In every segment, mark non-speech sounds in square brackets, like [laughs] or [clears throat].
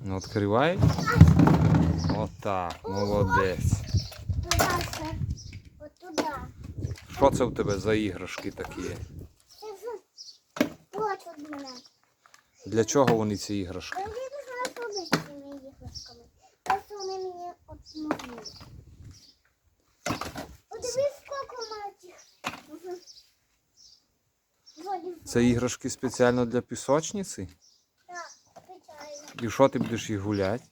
Ну, відкривай. Отак, молодець. Що це в тебе за іграшки такі? Для чого вони ці іграшки? У. Це іграшки спеціально для пісочниці? І що ти будеш їх гуляти?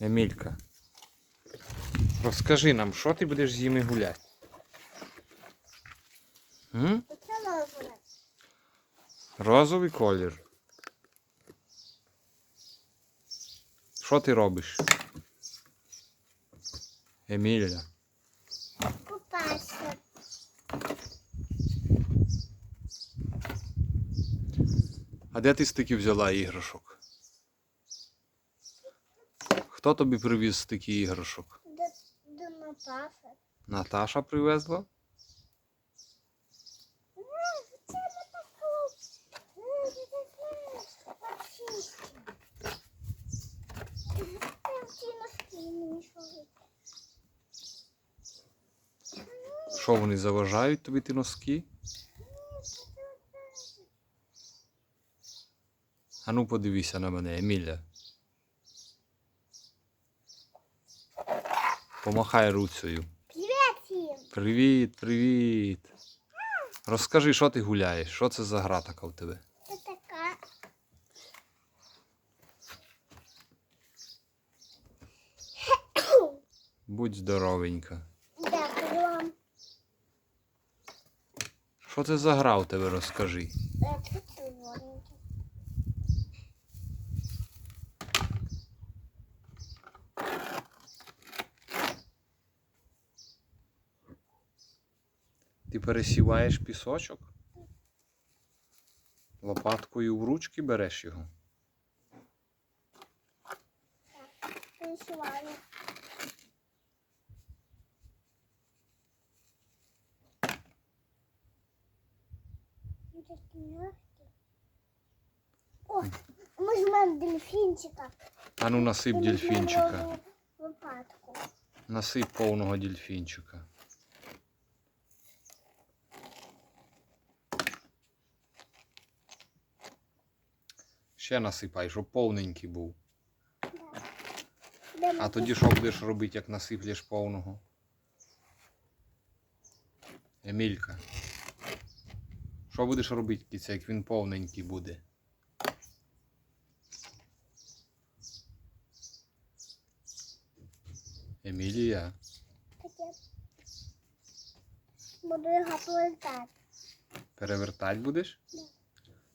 Емілька. Розкажи нам, що ти будеш з ними гуляти? М? Розовий колір. Що ти робиш? Еміля. Купайся. А де ти стільки взяла іграшок? Хто тобі привіз стільки іграшок? До, до Наташі. Наташа привезла? Що вони заважають тобі ті носки? А ну подивися на мене, Еміля. Помахай руцею. Привіт! Привіт, привіт. Розкажи, що ти гуляєш? Що це за гра така в тебе? Це така. Будь здоровенька. Дякую. Що це за гра у тебе, розкажи. Це Ти пересіваєш пісочок? Лопаткою в ручки береш його. Такі м'які. О, ми ж маємо дельфінчика. А ну насип дельфінчика. Лопатку. Насип повного дельфінчика. Ще насипай, щоб повненький був. А тоді що будеш робити, як насиплєш повного? Емілька. Що будеш робити, кіця, як він повненький буде? Емілія. Буду його повертати. Перевертати будеш? Да.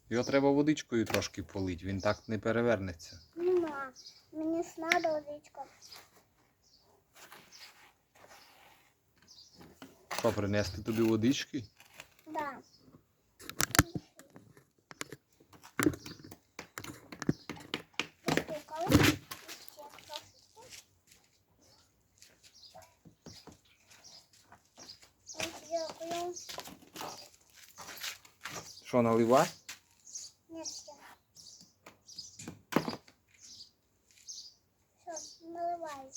Його треба водичкою трошки полить, він так не перевернеться. Нема. Мені ж водичка. Що, принести тобі водички? Да. Ось, Дякую. Що, наливати? Ні, ще. Все, наливай.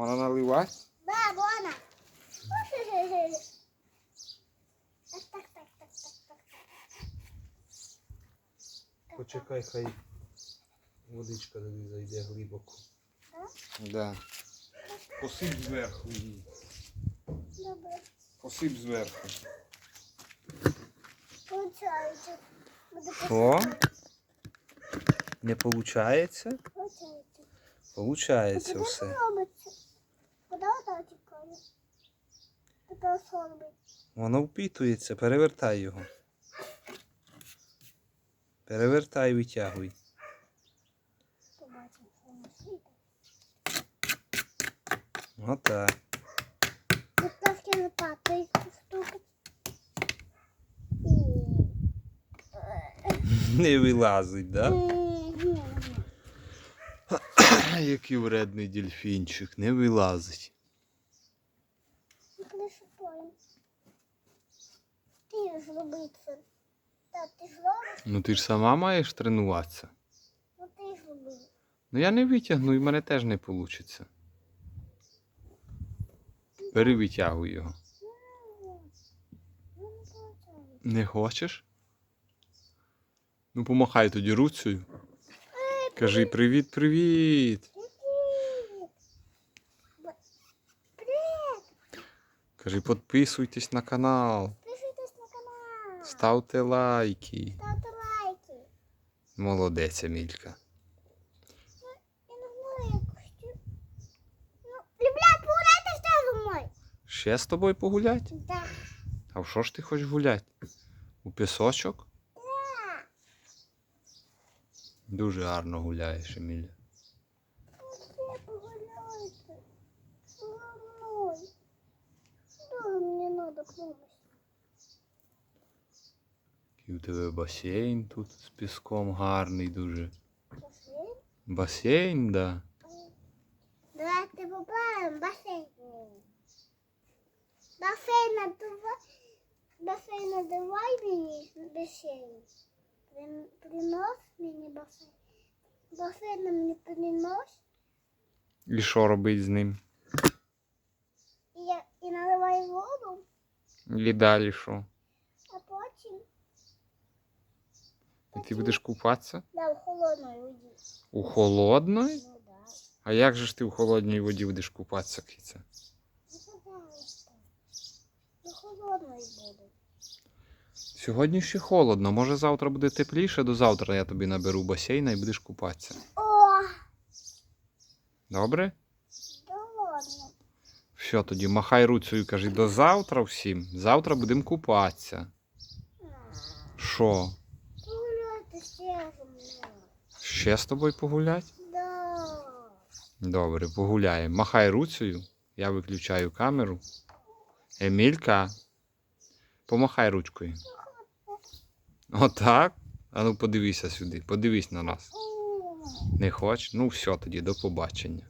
Можна наливати? Да, вона. Так, так, так, так, так, так. Почекай, хай водичка тобі зайде глибоко. Да? Да. Посип зверху її. Добре. Посип зверху. Получається. Що? Не виходить? Получається. Получається Куди все. Воно впитується, перевертай його. Перевертай, витягуй. Отак. [laughs] Не вилазить, да? [clears throat] Який вредний дельфінчик, не вилазить. Коли шипаємо. Ти зроби це. Та ти ж робиш, Ну ти ж сама маєш тренуватися. ну ти ж робив. Ну я не витягну, і в мене теж не вийде. Перевитягуй його. Ну, не хочеш? Ну помахай тоді руцею. Кажи привіт, привіт. Привіт! Кажи, Підписуйтесь на канал. Ставте лайки. Ставте лайки. Молодець, хочу. Ну, погуляйте ще з тобою погулять? Да. А в що ж ти хочеш гуляти? У пісочок? Дуже гарно гуляєш, Еміля. Погуляйте. Мені надо помощь. І у тебе басейн тут з піском гарний дуже. Басейн? Басейн, да. Давайте поплаваємо басейн. Басейн надавай. Басейн надавай мені басейн. Прин- Принос мені басейн. Басейн мені принос. І що робить з ним? І, я, і наливай воду, І далі що? а потім І ти будеш купатися? да, в холодної воді. У холодної? Ну да. А як же ж ти у холодній воді будеш купатися, киця? Ну, пожалуйста. До холодної буде. Сьогодні ще холодно. Може завтра буде тепліше, до завтра я тобі наберу басейна і будеш купатися. О, Добре? да ладно. Все, тоді махай руцею, кажи до завтра всім. Завтра будемо купатися. Що? Погуляйте ще зі мною. Ще з тобою погулять? Да. Добре, погуляємо. Махай руцею, я виключаю камеру. Емілька. Помахай ручкою. Отак. А ну подивися сюди, подивись на нас. Не хоч? Ну все тоді, до побачення.